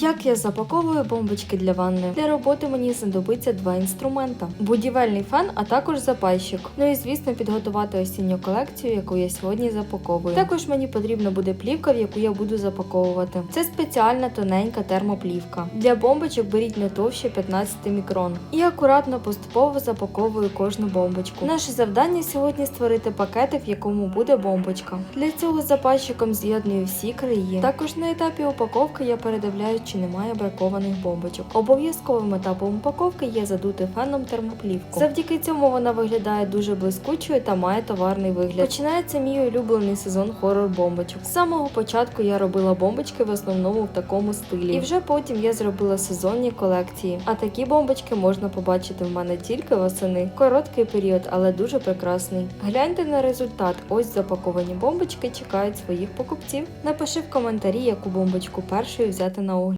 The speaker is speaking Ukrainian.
Як я запаковую бомбочки для ванни? Для роботи мені знадобиться два інструмента: будівельний фен, а також запайщик. Ну і звісно, підготувати осінню колекцію, яку я сьогодні запаковую. Також мені потрібна буде плівка, в яку я буду запаковувати. Це спеціальна тоненька термоплівка. Для бомбочок беріть не товще 15 мікрон. І акуратно поступово запаковую кожну бомбочку. Наше завдання сьогодні створити пакетик, в якому буде бомбочка. Для цього з запайщиком з'єдную всі краї. Також на етапі упаковки я передивляю, чи немає бракованих бомбочок. Обов'язковим етапом упаковки є задути феном термоплівку. Завдяки цьому вона виглядає дуже блискучою та має товарний вигляд. Починається мій улюблений сезон хорор бомбочок. З самого початку я робила бомбочки в основному в такому стилі, і вже потім я зробила сезонні колекції. А такі бомбочки можна побачити в мене тільки восени. Короткий період, але дуже прекрасний. Гляньте на результат. Ось запаковані бомбочки чекають своїх покупців. Напиши в коментарі, яку бомбочку першою взяти на огляд.